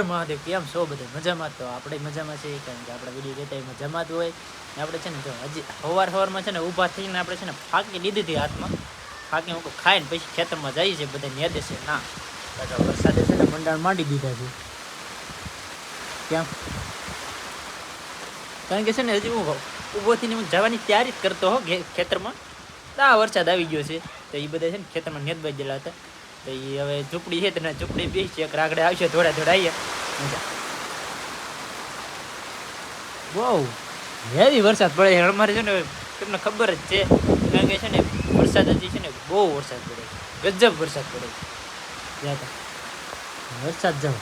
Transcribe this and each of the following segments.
હર મહાદેવ, કેમ છો બધે? મજામાં તો આપણે મજામાં છે કારણ કે આપણા વીડિયો કહેતા મજામાં જ હોય. ને આપણે છે ને જો હજી સવાર સવારમાં છે ને ઊભા થઈને આપણે છે ને ફાંકી લીધી હતી હાથમાં. ફાંકી હું ખાઈને પછી ખેતરમાં જઈએ છીએ બધા નેદે છે ના પાછા વરસાદે છે ને મંડાણ માંડી દીધા છે. કેમ કારણ કે છે ને હજી હું ઊભો થઈને હું જવાની તૈયારી જ કરતો હો ખેતરમાં. આ વરસાદ આવી ગયો છે. તો એ બધા છે ને ખેતરમાં નેદબાઈ ગયેલા હતા. તો હવે ઝૂંપડી છે તો ને ઝૂંપડી બેસી છે રાગડે આવશે થોડા થોડા આવીએ બહુ હેવી વરસાદ પડે છે. અમારે છે ને તમને ખબર જ છે, કારણ કે છે ને વરસાદ હજી છે ને બહુ વરસાદ પડે ગજબ વરસાદ પડે છે. વરસાદ જાવ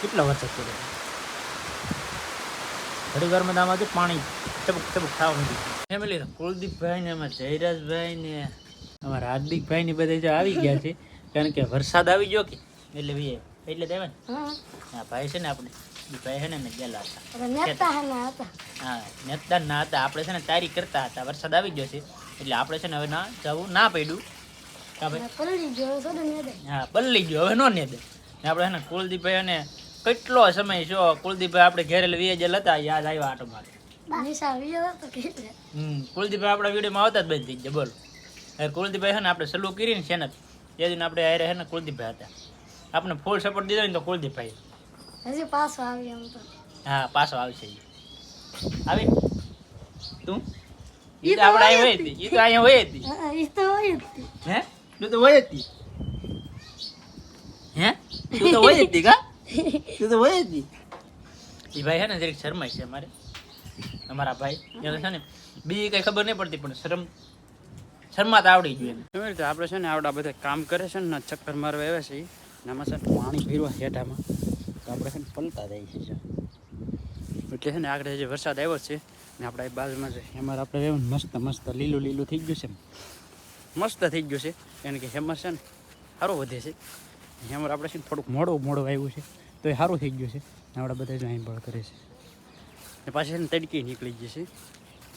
કેટલો વરસાદ પડે છે? વાર વારમાં આમાં પાણી ચબક ચબક થવા માંડ્યું. ફેમિલી, કુલદીપભાઈ ને અમારા જયરાજભાઈ ને, અમારા હાર્દિકભાઈ ને બધા આવી ગયા છે. કારણ કે વરસાદ આવી ગયો કે? એટલે ભાઈ એટલે દેવા હા. ભાઈ છે ને આપણે ભાઈ છે ને ગયેલા હતા. હા નેતા ના હતા. આપણે છે ને તારી કરતા હતા. વરસાદ આવી ગયો છે. એટલે આપણે છે ને હવે ના જવું ના પડ્યું. હા પલ્લી ગયો હવે નો ને દે આપણે છે ને કુલદીપભાઈ અને કેટલો સમય છો કુલદીપભાઈ આપણે ઘેરે લઈ ગયેલા હતા યાદ આવ્યા આટો મારે. હમ કુલદીપભાઈ આપણા વિડીયોમાં આવતા જ બંધ થઈ ગયા બોલો. કુલદીપભાઈ છે ને આપણે સલું કરીને છે ને એ દિન આપણે હારે છે ને કુલદીપભાઈ હતા. આપણે ફૂલ સપોર્ટ દીધો ને તો કુલદીપભાઈ. હજી પાછો આવી એમ તો. હા પાછો આવશે આવી? તું? ઈ તો આપણે આવી હોય હતી ઈ તો અહીંયા હોય હતી હા, ઈ તો હોય હતી હે? તું તો હોય હતી હે? તું તો હોય હતી કા? તું તો હોય હતી ઈ ભાઈ છે ને જરીક શરમાય છે અમારે. અમારા ભાઈ. એને છે ને બીજી કઈ ખબર નહીં પડતી પણ શરમ શરમાતા આવડી ગયું એવી રીતે આપણે છે ને આવડા બધા કામ કરે છે ને ચક્કર મારવા આવ્યા છે એમાં છે પાણી પીરવા હેઠામાં. તો આપણે છે ને પલતા જાય છે એટલે છે ને આગળ જે વરસાદ આવ્યો છે, ને આપણા એ બાજુમાં છે એમાં આપણે મસ્ત મસ્ત લીલું લીલું થઈ ગયું છે મસ્ત થઈ ગયું છે, કારણ કે હેમર છે ને સારું વધે છે. હેમર આપણે છે ને થોડુંક મોડું મોડું આવ્યું છે, તો એ સારું થઈ ગયું છે. આપણા બધા જ અહીં બળ કરે છે. ને પાછી છે ને તડકી નીકળી ગઈ છે.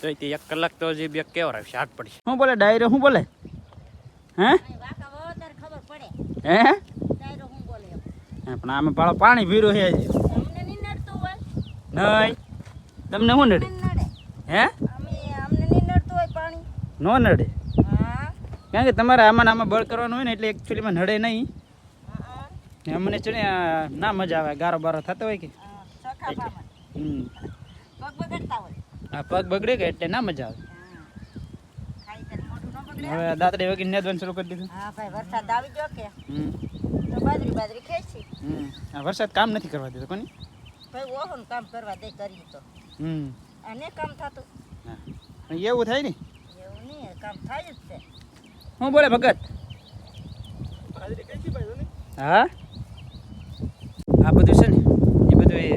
તો તે એક કલાક તો જે બે કેવર આવશે હાથ પડશે. શું બોલે ડાયરો શું બોલે? હે? હે? હે, પણ આમે પાળો પાણી ભીરું છે હજી. નહીં તમને શું નડે? હે? નો નડે. કારણ કે તમારે આમાં આમાં બળ કરવાનું હોય ને એટલે એકચ્યુઅલીમાં નડે નહીં. અમને છે ને ના મજા આવે ગારો બારો થતો હોય કે. હમ. આ પગ બગડે કે એટલે ના મજા આવે. હવે દાંતડી વગી નેદવાનું શરૂ કરી દીધું. હા ભાઈ વરસાદ આવી ગયો કે? હમ. તો બાજરી બાજરી ખેંચી હમ. આ વરસાદ કામ નથી કરવા દેતો કોની? ભાઈ ઓહન કામ કરવા દે કરી તો. હમ. અને કામ થતું? હા. એવું થાય ને? એવું નહીં કામ થાય જ છે. હું બોલે ભગત? હા? આ બધું છે ને એ બધું એ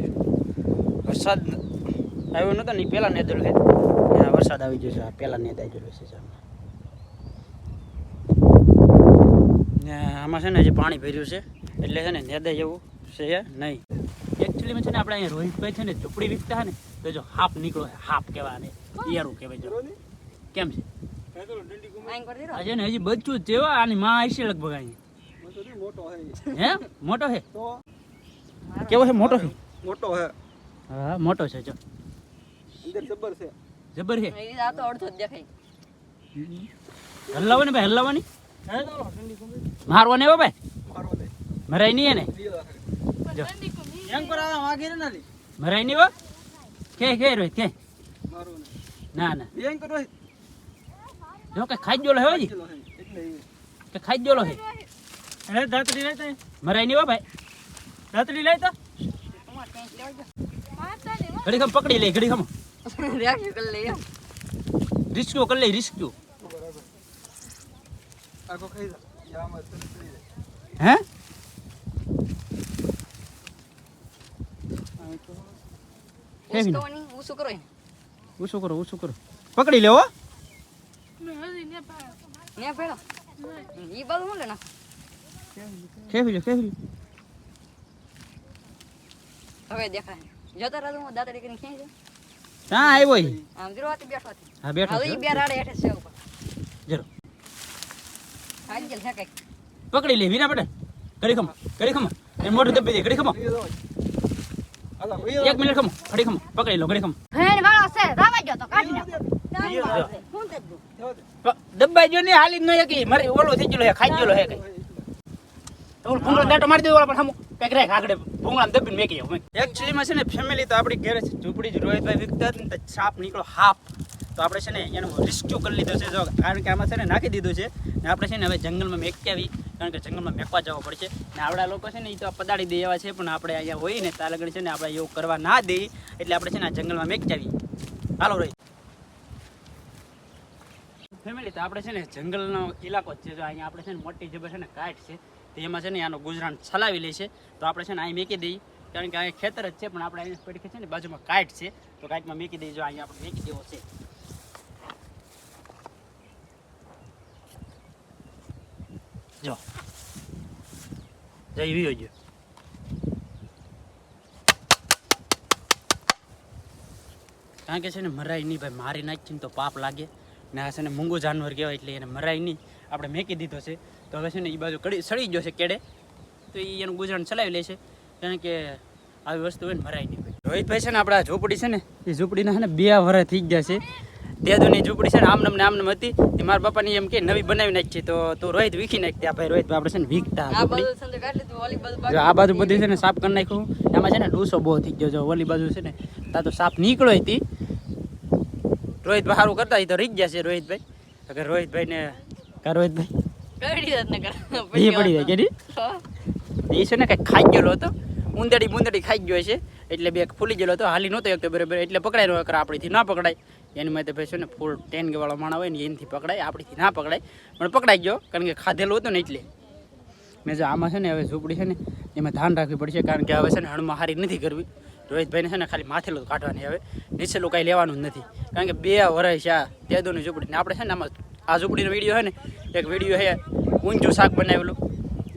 વરસાદ આવ્યો નતો ને પહેલાં નેદેલું છે ત્યાં વરસાદ આવી ગયો છે આ પહેલાં નેદાઈ ગયેલું છે. ને આમાં છે ને જે પાણી ભર્યું છે એટલે છે ને નેદાઈ જવું છે નહીં. એકચ્યુઅલી છે ને આપણે અહીંયા રોહિતભાઈ છે ને ઝૂંપડી વીકતા ને તો જો હાફ નીકળો હાફ કહેવા કહેવાય ને ઈયારું કહેવાય જો. કેમ છે? છે ને હજી બચ્ચું જેવા આની માં છે લગભગ અહીં. હે મોટો છે કેવો છે મોટો છે મોટો છે હા મોટો છે જો. અંદર જબર છે. જબર છે? એ આ તો અડધો જ દેખાય. હલાવવાની ભાઈ હલ્લાવાની મારવાની હો ભાઈ. મરાય નહીં એને. જો. એમ પર આ વાગી રે નાલી. મરાય નહીં હો. કે કે રોહિત કે. મારો ને. ના ના. એમ રોહિત જો કે ખાઈ જોલો હે ઈ. કે ખાઈ જોલો હે અરે દાતડી લઈ તો મરાય નહીં વા ભાઈ. દાતડી લઈ તો ઘડી ખમ પકડી લે ઘડી ખમ કરી રિસ્ક્યુ કરી લે રિસ્ક્યુ. તને લઈ લે. હે? ઉસું કરો એને. કરો કરો. પકડી લેવો હવે દેખાય. જતા રાતો દાદા દીકરી કરીને ખેંચી. ક્યાં આવ્યો ઈ. આમ જીરો હતી બેઠો હતી હા બેઠો હવે બે રાડે હેઠે છે ઉપર. જરો. આજ ગયેલ છે કઈ પકડી લે વીરા પટેલ કરી ખમ કરી ખમ. એ મોઢું દબી દે કરી ખમ. હાલો, એક મિનિટ ખમ ઘડી ખમ. પકડી લો ઘડી ખમ. ભેણ વાળો છે રાવા ગયો તો કાઢી નાખો. દબાઈ જો ને હાલી ન શકી મારે ઓલો થઈ ગયો હે ખાઈ ગયો હે કઈ. તો ઓલો ભૂંગળો દાંટો મારી દેવો પણ હમો પેક રાખ આગળ. ભૂંગળામાં દબીને મેકી આવું એકચ્યુઅલી માં છે ને ફેમિલી તો આપણી ઘરે ઝૂંપડી જ રોહિતભાઈ વિકતા ને સાપ નીકળો હાફ તો આપણે છે ને એનું રિસ્ક્યુ કરી લીધો છે જો કારણ કે આમાં છે ને નાખી દીધું છે ને આપણે છે ને હવે જંગલમાં મેકી આવી કારણ કે જંગલમાં મેકવા જવું પડશે ને આવડા લોકો છે ને એ તો પદાડી દે એવા છે પણ આપણે અહીંયા હોય ને ત્યાં લગન છે ને આપણે એવું કરવા ના દઈએ એટલે આપણે છે ને આ જંગલમાં મેકી આવી હાલો રોહિત ફેમિલી તો આપણે છે ને જંગલનો ઇલાકો જ છે જો અહીંયા આપણે છે ને મોટી જબર છે ને કાઠ છે તો એમાં છે ને આનો ગુજરાન ચલાવી લે છે. તો આપણે છે ને અહીં મેકી દઈએ. કારણ કે અહીંયા ખેતર જ છે, પણ આપણે અહીંયા પડખે છે ને બાજુમાં કાઠ છે. તો કાઠમાં મેકી દઈએ જો અહીંયા આપણે મેકી દેવો છે. જો. જઈ વિયો ગયો. કારણ કે છે ને મરાય નહીં ભાઈ, મારી નાખીને તો પાપ લાગે. ને આ છે ને મૂંગું જાનવર કહેવાય એટલે એને મરાય નહીં. આપણે મેકી દીધો છે. તો હવે છે ને એ બાજુ કડી સડી ગયો છે કેડે. તો એ એનું ગુજરાન ચલાવી લે છે કારણ કે આવી વસ્તુ હોય ને ભરાય નહીં ભાઈ. રોહિતભાઈ છે ને આપણા ઝૂંપડી છે ને એ ઝૂંપડીના છે ને બે વરા થઈ ગયા છે. તેદુની ઝૂંપડી છે ને આમનમ ને આમનમ હતી. એ મારા પપ્પાની એમ કે નવી બનાવી નાખી તો તું રોહિત વીખી નાખતી આ ભાઈ. રોહિતભાઈ આપણે છે ને વીખતા આ બાજુ બધી છે ને સાફ કરી નાખ્યું. એમાં છે ને ડૂસો બહુ થઈ ગયો જો ઓલી બાજુ છે ને તા તો સાફ નીકળો હતી રોહિત સારું કરતા એ તો રહી ગયા છે રોહિતભાઈ. અગર રોહિતભાઈ ને કા રોહિતભાઈ? ને એ પડી જાય કેડી એ છે ને કંઈક ખાઈ ગયેલો હતો. ઉંદડી મુંદડી ખાઈ ગયો છે. એટલે બે ફૂલી ગયેલો હતો. હાલી નહોતો એકતો બરાબર. એટલે પકડાય અગર આપણીથી ના પકડાય. એની માટે ભાઈ છે ને ફૂલ ટેન વાળો માણા હોય ને એનથી પકડાય. આપણીથી ના પકડાય. પણ પકડાઈ ગયો. કારણ કે ખાધેલું હતું ને એટલે. મેં જો આમાં છે ને હવે ઝૂંપડી છે ને એમાં ધ્યાન રાખવી પડશે. કારણ કે હવે છે ને હણમાં હારી નથી કરવી. રોહિતભાઈને છે ને ખાલી માથેલું કાઢવાની હવે. નીચેલું કાંઈ લેવાનું નથી. કારણ કે બે વર્ષ આ. તેદોની ઝૂંપડી. ને આપણે છે ને આમાં આ ઝૂંપડીનો વીડિયો છે ને એક વીડિયો છે ઊંચું શાક બનાવેલું.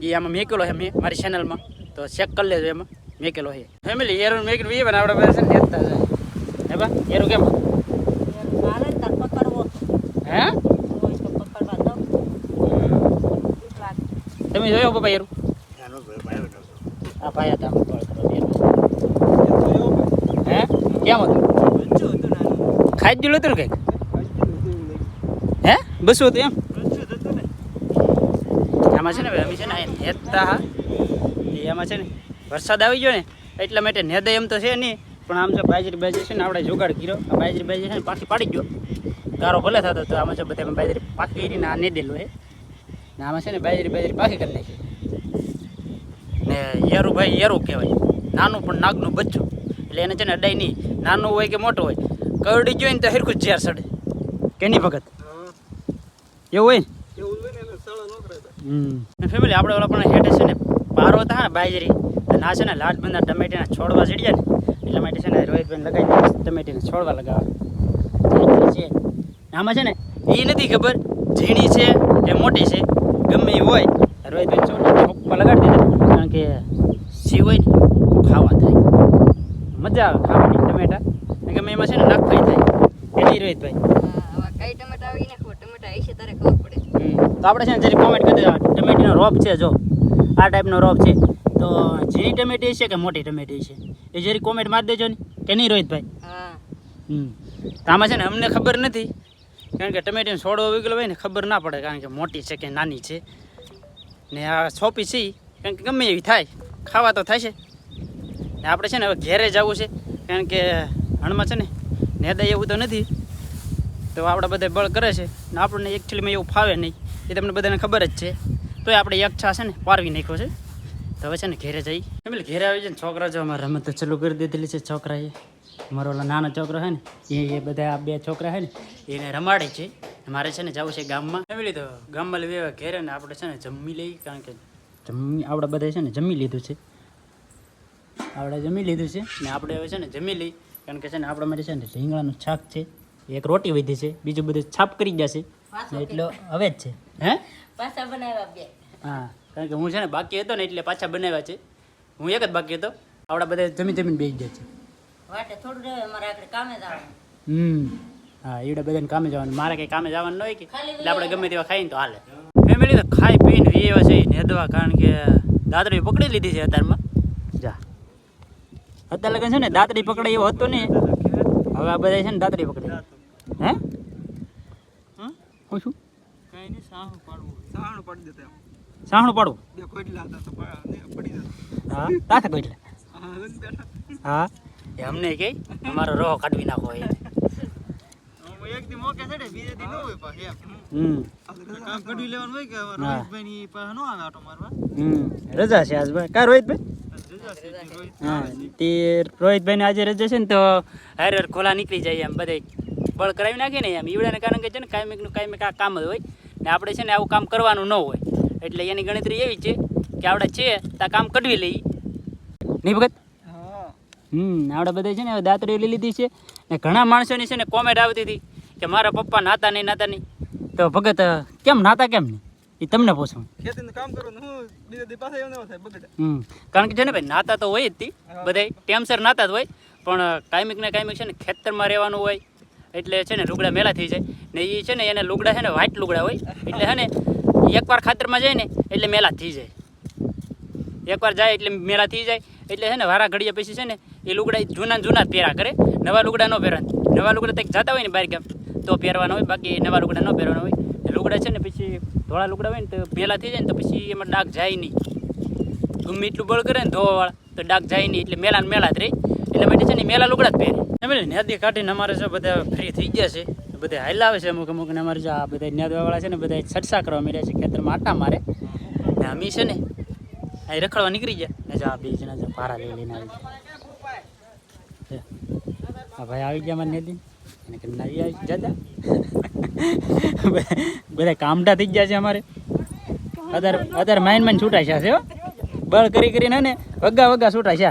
એ આમાં મેકેલો છે મેં મારી ચેનલમાં તો ચેક કરી લેજો એમાં મેકેલો છે. ફેમિલી એરું મેકેલું એ પણ આપણે ને જાય. હે બા એરું કેમ? હે? તો પકડવા દો તમે જોયો બાપા એરું આ ભાઈ હતા. હે? કેમ હતું? ખાઈ જ ગયેલું હતું ને કંઈક? હે? બસો હતું એમ? આમાં છે ને અમે છે ને નેતા એમાં છે ને વરસાદ આવી ગયો ને એટલા માટે નેદા એમ તો છે નહીં પણ આમ જો બાજરી બાજરી છે ને આપણે જુગાડ કર્યો. આ બાજરી બાજરી છે ને પાછી પાડી ગયો. ગારો ભલે થતો તો આમાં છે બધા બાજરી પાકી કરીને આ નેદેલું હે. ને આમાં છે ને બાજરી બાજરી પાકી કરી નાખી. ને યેરું ભાઈ યારું કહેવાય. નાનું પણ નાગનું બચ્ચું. એટલે એને છે ને અડાઈ નહીં. નાનું હોય કે મોટું હોય કરડી ગયો ને તો હરખું જ ઝેર સડે. કે નહીં ભગત? એવું હોય ફેમિલી, આપણે ઓલા પણ હેઠે છે ને, પારો હતા ને બાજરી, અને આ છે ને લાલ બંધા ટમેટીના છોડવા ચડ્યા ને, એટલા માટે છે ને રોહિતભાઈ લગાવી ટમેટીના છોડવા લગાવે આમાં છે ને, એ નથી ખબર, ઝીણી છે કે મોટી છે, ગમે એ હોય રોહિતભાઈ છોડ પપ્પા લગાડી દીધા, કારણ કે સી હોય ને તો ખાવા થાય. મજા આવે ખાવાની, ટમેટા. ગમે એમાં છે ને નાખવાય થાય. નહીં રોહિતભાઈ? કઈ ટમેટા આવી નાખો ટમેટા તારે ખબર પડે. તો આપણે છે ને જરી કોમેન્ટ કરી દેવા ટમેટીનો રોપ છે જો. આ ટાઈપનો રોપ છે. તો ઝીણી ટમેટી છે કે મોટી ટમેટી છે એ જરી કોમેન્ટ મારી દેજો ને. કે નહીં રોહિતભાઈ? હા. હમ. તો આમાં છે ને અમને ખબર નથી. કારણ કે ટમેટીનો છોડો વિગલો હોય ને ખબર ના પડે કારણ કે મોટી છે કે નાની છે. ને આ સોપી છે કારણ કે ગમે એવી થાય. ખાવા તો થાય છે. ને આપણે છે ને હવે ઘેરે જવું છે. કારણ કે હણમાં છે ને નેદા એવું તો નથી. તો આપણે બધા બળ કરે છે ને આપણને એકચ્યુઅલીમાં એવું ફાવે નહીં એ તમને બધાને ખબર જ છે તોય આપણે યક્ષા છે ને પારવી નાખ્યો છે તો હવે છે ને ઘેરે જઈ એમ ઘેરે આવી છે ને છોકરા જો અમારે રમત તો ચાલુ કરી દીધેલી છે છોકરાએ મારો ઓલો નાનો છોકરો છે ને એ એ બધા આ બે છોકરા છે ને એને રમાડે છે મારે છે ને જવું છે ગામમાં ફેમિલી લીધો ગામમાં લઈ આવ્યા ઘેરે ને આપણે છે ને જમી લઈ કારણ કે જમી આપણે બધા છે ને જમી લીધું છે આપણે જમી લીધું છે ને આપણે હવે છે ને જમી લઈ કારણ કે છે ને આપણા મારી છે ને રીંગણાનું શાક છે એક રોટી વધી છે બીજું બધું છાપ કરી જશે એટલો હવે જ છે. હે? પાછા બનાવ્યા બે. હા કારણ કે હું છે ને બાકી હતો ને એટલે પાછા બનાવ્યા છે. હું એક જ બાકી હતો. આવડા બધા જમી જમીને બેસી જાય છે. વાટે થોડું રહે અમારે આગળ કામે જવાનું. હમ હા એવડે બધાને કામે જવાનું. મારે કંઈ કામે જવાનું ન હોય કે? એટલે આપણે ગમે તેવા ખાઈને તો હાલે. ફેમિલી તો ખાઈ પીને એવા છે નેદવા કારણ કે દાદરી પકડી લીધી છે અત્યારમાં. જા. અત્યારે લગન છે ને દાંતડી પકડે એવો હતો ને. હવે આ બધા છે ને દાંતડી પકડે હે? હમ? હું શું કઈ નહીં સાહું પાડવું. સાણ પાડી દેતા સાહણું પાડવું બે કોઈટલા હતા તો પડી જતા. હા? તાથે કોઈ હા લઈને બેઠા. હા? એ અમને કે અમારો રોહ કાઢવી નાખો એ. એક દી મોકે ચડે બીજે દી ન હોય પાછું હમ. કામ કઢવી લેવાનું હોય કે રોહિતભાઈ ની પાસે ન આવે આટો મારવા? હમ. રજા છે આજ કા રોહિતભાઈ? રજા છે એટલે રોહિત. હા તે રોહિતભાઈ આજે રજા છે ને તો હાર હર ખોલા નીકળી જાય એમ બધે બળ કરાવી નાખે ને એમ. ઈવડાને કારણ કે છે ને કાયમિકનું કાયમિક આ કામ જ હોય ને આપણે છે ને આવું કામ કરવાનું ન હોય. એટલે એની ગણતરી એવી છે કે આપણે છે તો કામ કઢવી લઈ નહીં ભગત? હા. હમ આપણે બધા છે ને હવે દાંતરીઓ લઈ લીધી છે ને ઘણા માણસોની છે ને કોમેન્ટ આવતી હતી કે મારા પપ્પા નાતા નહીં નાતા નહીં. તો ભગત કેમ નાતા કેમ નહીં? એ તમને પૂછું. કારણ કે છે ને ભાઈ નાતા તો હોય જ તી. બધાય ટેમસર નાતા જ હોય. પણ કાયમિક ને કાયમિક છે ને ખેતરમાં રહેવાનું હોય એટલે છે ને લુગડા મેલા થઈ જાય. ને એ છે ને એને લુગડા છે ને વ્હાઈટ લુગડા હોય. એટલે છે ને એકવાર ખાતરમાં જાય ને એટલે મેલા થઈ જાય. એકવાર જાય એટલે મેલા થઈ જાય. એટલે છે ને વારા ઘડિયા પછી છે ને એ લુગડા જૂના જૂના પહેરા કરે. નવા લુગડા ન પહેરા. નવા લુગડા કંઈક જતા હોય ને બહાર ગામ, તો પહેરવાના હોય. બાકી નવા લુગડા ન પહેરવાના હોય. લુગડા છે ને પછી ધોળા લુગડા હોય ને તો મેલા થઈ જાય ને તો પછી એમાં ડાક જાય નહીં. ગમે એટલું બળ કરે ને ધોવાવાળા, તો ડાક જાય નહીં. એટલે મેલા ને મેલા જ રહે. એટલે માટે છે ને મેલા લુગડા જ પહેરે. એમ ન્યાદી કાઢીને અમારે જો બધા ફ્રી થઈ ગયા છે બધા હાલ આવે છે અમુક અમુક ને અમારે જો આ બધા ન્યાદવાવાળા છે ને બધા છટસા કરવા મળ્યા છે, ખેતરમાં આટા મારે. ને અમી છે ને, અહીં રખડવા નીકળી ગયા. ને જો આ બે જણા જો લઈ લઈને આવી આ ભાઈ આવી ગયા મારે નદી અને કે નવી આવી જતા બધા કામડા થઈ ગયા છે અમારે. અત્યારે અત્યારે માઇન માઇન છૂટા છે બળ કરી કરીને ને વગા વગા છૂટા છે.